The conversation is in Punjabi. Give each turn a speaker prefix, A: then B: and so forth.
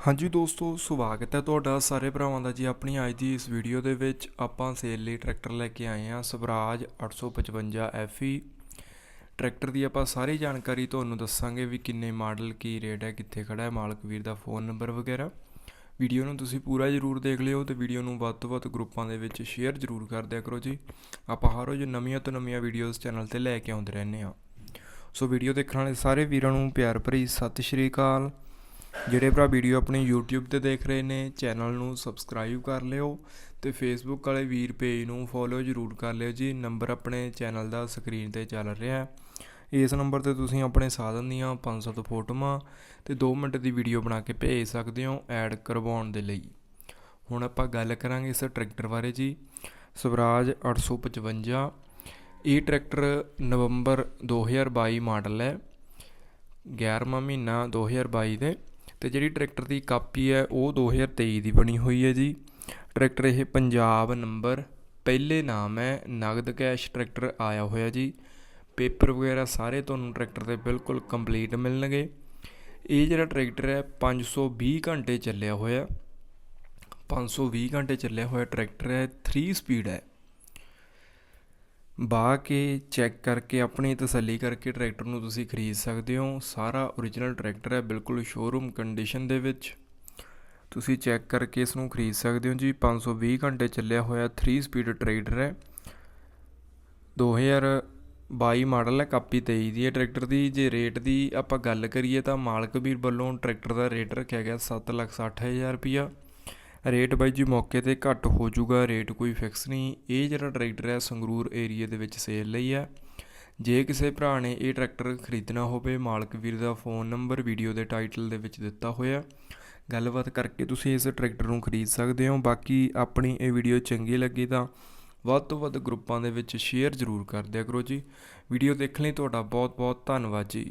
A: ਹਾਂਜੀ ਦੋਸਤੋ, ਸਵਾਗਤ ਹੈ ਤੁਹਾਡਾ ਸਾਰੇ ਭਰਾਵਾਂ ਦਾ ਜੀ ਆਪਣੀ ਅੱਜ ਦੀ ਇਸ ਵੀਡੀਓ ਦੇ ਵਿੱਚ। ਆਪਾਂ ਸੇਲ ਲਈ ਟਰੈਕਟਰ ਲੈ ਕੇ ਆਏ ਹਾਂ, ਸਵਰਾਜ 855 FE ਟਰੈਕਟਰ ਦੀ ਆਪਾਂ ਸਾਰੀ ਜਾਣਕਾਰੀ ਤੁਹਾਨੂੰ ਦੱਸਾਂਗੇ ਵੀ ਕਿੰਨੇ ਮਾਡਲ ਕੀ ਰੇਟ ਹੈ, ਕਿੱਥੇ ਖੜਾ ਹੈ, ਮਾਲਕ ਵੀਰ ਦਾ ਫੋਨ ਨੰਬਰ ਵਗੈਰਾ। ਵੀਡੀਓ ਨੂੰ ਤੁਸੀਂ ਪੂਰਾ ਜ਼ਰੂਰ ਦੇਖ ਲਿਓ ਤੇ ਵੀਡੀਓ ਨੂੰ ਵੱਧ ਤੋਂ ਵੱਧ ਗਰੁੱਪਾਂ ਦੇ ਵਿੱਚ ਸ਼ੇਅਰ ਜ਼ਰੂਰ ਕਰ ਦਿਆ ਕਰੋ ਜੀ। ਆਪਾਂ ਹਰ ਰੋਜ਼ ਨਵੀਆਂ ਤੋਂ ਨਵੀਆਂ ਵੀਡੀਓਜ਼ ਚੈਨਲ ਤੇ ਲੈ ਕੇ ਆਉਂਦੇ ਰਹਿੰਦੇ ਹਾਂ। ਸੋ ਵੀਡੀਓ ਦੇਖਣ ਵਾਲੇ ਸਾਰੇ ਵੀਰਾਂ ਨੂੰ ਪਿਆਰ ਭਰੀ ਸਤਿ ਸ਼੍ਰੀ ਅਕਾਲ। ਜਿਹੜੇ ਭਰਾ ਵੀਡੀਓ ਆਪਣੀ YouTube ਤੇ ਦੇਖ ਰਹੇ ਨੇ, ਚੈਨਲ ਨੂੰ ਸਬਸਕ੍ਰਾਈਬ ਕਰ ਲਿਓ ਤੇ Facebook ਵਾਲੇ ਵੀਰ ਪੇਜ ਨੂੰ ਫੋਲੋ ਜ਼ਰੂਰ ਕਰ ਲਿਓ ਜੀ। ਨੰਬਰ ਆਪਣੇ ਚੈਨਲ ਦਾ ਸਕਰੀਨ ਤੇ ਚੱਲ ਰਿਹਾ ਹੈ। ਇਸ ਨੰਬਰ ਤੇ ਤੁਸੀਂ ਆਪਣੇ ਸਾਧਨ ਦੀਆਂ 500 ਫੋਟੋਆਂ ਤੇ 2 ਮਿੰਟ ਦੀ ਵੀਡੀਓ ਬਣਾ ਕੇ ਭੇਜ ਸਕਦੇ ਹੋ ਐਡ ਕਰਵਾਉਣ ਦੇ ਲਈ। ਹੁਣ ਆਪਾਂ ਗੱਲ ਕਰਾਂਗੇ ਇਸ ਟਰੈਕਟਰ ਬਾਰੇ ਜੀ। ਸਵਰਾਜ 855 ਇਹ ਟਰੈਕਟਰ ਨਵੰਬਰ 2022 ਮਾਡਲ ਹੈ। 11ਵਾਂ ਮਹੀਨਾ 2022 ਦੇ। ਤੇ ਜਿਹੜੀ ਟਰੈਕਟਰ ਦੀ ਕਾਪੀ ਹੈ, ਉਹ 2023 ਦੀ ਬਣੀ ਹੋਈ ਹੈ ਜੀ। ਟਰੈਕਟਰ ਇਹ ਪੰਜਾਬ ਨੰਬਰ ਪਹਿਲੇ ਨਾਮ ਹੈ, ਨਗਦ ਕੈਸ਼ ਟਰੈਕਟਰ ਆਇਆ ਹੋਇਆ ਜੀ। ਪੇਪਰ ਵਗੈਰਾ ਸਾਰੇ ਤੁਹਾਨੂੰ ਟਰੈਕਟਰ ਦੇ ਬਿਲਕੁਲ ਕੰਪਲੀਟ ਮਿਲਣਗੇ। ਇਹ ਜਿਹੜਾ ਟਰੈਕਟਰ ਹੈ 520 ਘੰਟੇ ਚੱਲਿਆ ਹੋਇਆ। 520 ਘੰਟੇ ਚੱਲਿਆ ਹੋਇਆ ਟਰੈਕਟਰ ਹੈ 3 ਸਪੀਡ ਹੈ। ਵਾਹ ਕੇ ਚੈੱਕ ਕਰਕੇ, ਆਪਣੀ ਤਸੱਲੀ ਕਰਕੇ ਟਰੈਕਟਰ ਨੂੰ ਤੁਸੀਂ ਖਰੀਦ ਸਕਦੇ ਹੋ। ਸਾਰਾ origignal ਟਰੈਕਟਰ ਹੈ, ਬਿਲਕੁਲ ਸ਼ੋਰੂਮ ਕੰਡੀਸ਼ਨ ਦੇ ਵਿੱਚ। ਤੁਸੀਂ ਚੈੱਕ ਕਰਕੇ ਇਸ ਨੂੰ ਖਰੀਦ ਸਕਦੇ ਹੋ ਜੀ। 520 ਘੰਟੇ ਚੱਲਿਆ ਹੋਇਆ 3 ਸਪੀਡ ਟਰੈਕਟਰ ਹੈ। 2022 ਮਾਡਲ ਹੈ, ਕਾਪੀ 23 ਦੀ ਹੈ ਟਰੈਕਟਰ ਦੀ। ਜੇ ਰੇਟ ਦੀ ਆਪਾਂ ਗੱਲ ਕਰੀਏ ਤਾਂ ਮਾਲਕ ਵੀਰ ਵੱਲੋਂ ਟਰੈਕਟਰ ਦਾ ਰੇਟ ਰੱਖਿਆ ਗਿਆ 760000 ਰੁਪਿਆ ਰੇਟ ਬਾਈ ਜੀ ਮੌਕੇ ਤੇ ਘੱਟ ਹੋ ਜਾਊਗਾ, ਰੇਟ ਕੋਈ ਫਿਕਸ ਨਹੀਂ। ਇਹ ਜਿਹੜਾ ਟਰੈਕਟਰ ਹੈ, ਸੰਗਰੂਰ ਏਰੀਆ ਦੇ ਵਿੱਚ ਸੇਲ ਲਈ ਹੈ ਜੇ ਕਿਸੇ ਭਰਾ ਨੇ ਇਹ ਟਰੈਕਟਰ ਖਰੀਦਣਾ ਹੋਵੇ, ਮਾਲਕ ਵੀਰ ਦਾ ਫੋਨ ਨੰਬਰ ਵੀਡੀਓ ਦੇ ਟਾਈਟਲ ਦੇ ਵਿੱਚ ਦਿੱਤਾ ਹੋਇਆ। ਗੱਲਬਾਤ ਕਰਕੇ ਤੁਸੀਂ ਇਸ ਟਰੈਕਟਰ ਨੂੰ ਖਰੀਦ ਸਕਦੇ ਹੋ। ਬਾਕੀ ਆਪਣੀ ਇਹ ਵੀਡੀਓ ਚੰਗੀ ਲੱਗੀ ਤਾਂ ਵੱਧ ਤੋਂ ਵੱਧ ਗਰੁੱਪਾਂ ਦੇ ਵਿੱਚ ਸ਼ੇਅਰ ਜ਼ਰੂਰ ਕਰ ਦਿਆ ਕਰੋ ਜੀ। ਵੀਡੀਓ ਦੇਖਣ ਲਈ ਤੁਹਾਡਾ ਬਹੁਤ ਬਹੁਤ ਧੰਨਵਾਦ ਜੀ।